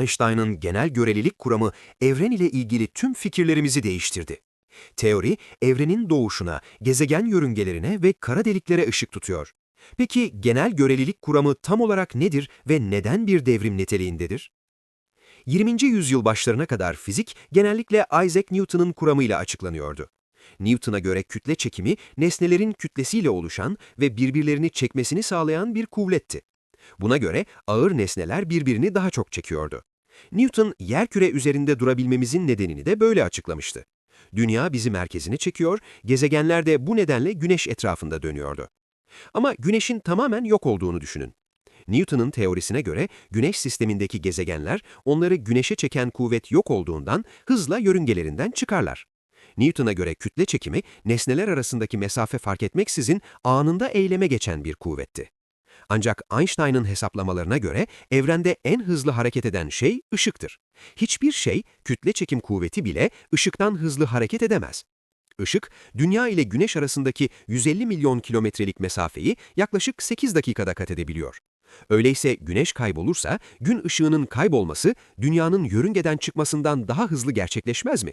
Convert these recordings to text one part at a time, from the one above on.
Einstein'ın genel görelilik kuramı evren ile ilgili tüm fikirlerimizi değiştirdi. Teori, evrenin doğuşuna, gezegen yörüngelerine ve kara deliklere ışık tutuyor. Peki genel görelilik kuramı tam olarak nedir ve neden bir devrim niteliğindedir? 20. yüzyıl başlarına kadar fizik genellikle Isaac Newton'un kuramıyla açıklanıyordu. Newton'a göre kütle çekimi, nesnelerin kütlesiyle oluşan ve birbirlerini çekmesini sağlayan bir kuvvetti. Buna göre ağır nesneler birbirini daha çok çekiyordu. Newton, yerküre üzerinde durabilmemizin nedenini de böyle açıklamıştı. Dünya bizi merkezine çekiyor, gezegenler de bu nedenle güneş etrafında dönüyordu. Ama güneşin tamamen yok olduğunu düşünün. Newton'un teorisine göre güneş sistemindeki gezegenler onları güneşe çeken kuvvet yok olduğundan hızla yörüngelerinden çıkarlar. Newton'a göre kütle çekimi nesneler arasındaki mesafe fark etmeksizin anında eyleme geçen bir kuvvetti. Ancak Einstein'ın hesaplamalarına göre evrende en hızlı hareket eden şey ışıktır. Hiçbir şey kütle çekim kuvveti bile ışıktan hızlı hareket edemez. Işık, Dünya ile Güneş arasındaki 150 milyon kilometrelik mesafeyi yaklaşık 8 dakikada kat edebiliyor. Öyleyse Güneş kaybolursa gün ışığının kaybolması Dünya'nın yörüngeden çıkmasından daha hızlı gerçekleşmez mi?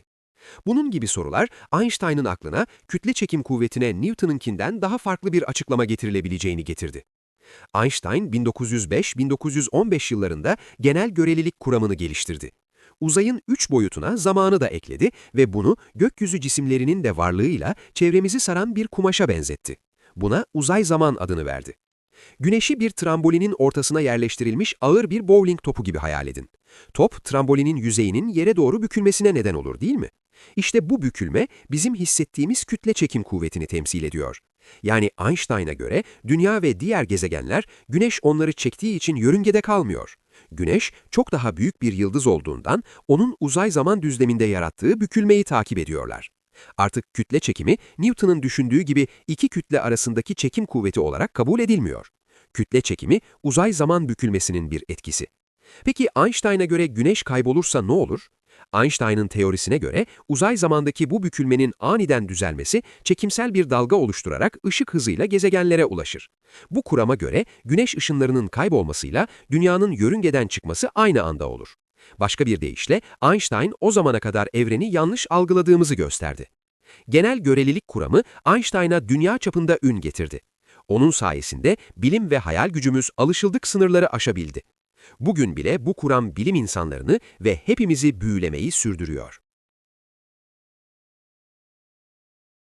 Bunun gibi sorular Einstein'ın aklına kütle çekim kuvvetine Newton'unkinden daha farklı bir açıklama getirilebileceğini getirdi. Einstein 1905-1915 yıllarında genel görelilik kuramını geliştirdi. Uzayın üç boyutuna zamanı da ekledi ve bunu gökyüzü cisimlerinin de varlığıyla çevremizi saran bir kumaşa benzetti. Buna uzay zaman adını verdi. Güneşi bir trambolinin ortasına yerleştirilmiş ağır bir bowling topu gibi hayal edin. Top, trambolinin yüzeyinin yere doğru bükülmesine neden olur değil mi? İşte bu bükülme bizim hissettiğimiz kütle çekim kuvvetini temsil ediyor. Yani Einstein'a göre Dünya ve diğer gezegenler Güneş onları çektiği için yörüngede kalmıyor. Güneş çok daha büyük bir yıldız olduğundan onun uzay zaman düzleminde yarattığı bükülmeyi takip ediyorlar. Artık kütle çekimi Newton'un düşündüğü gibi iki kütle arasındaki çekim kuvveti olarak kabul edilmiyor. Kütle çekimi uzay zaman bükülmesinin bir etkisi. Peki Einstein'a göre Güneş kaybolursa ne olur? Einstein'ın teorisine göre uzay zamandaki bu bükülmenin aniden düzelmesi çekimsel bir dalga oluşturarak ışık hızıyla gezegenlere ulaşır. Bu kurama göre güneş ışınlarının kaybolmasıyla dünyanın yörüngeden çıkması aynı anda olur. Başka bir deyişle Einstein o zamana kadar evreni yanlış algıladığımızı gösterdi. Genel görelilik kuramı Einstein'a dünya çapında ün getirdi. Onun sayesinde bilim ve hayal gücümüz alışıldık sınırları aşabildi. Bugün bile bu kuram bilim insanlarını ve hepimizi büyülemeyi sürdürüyor.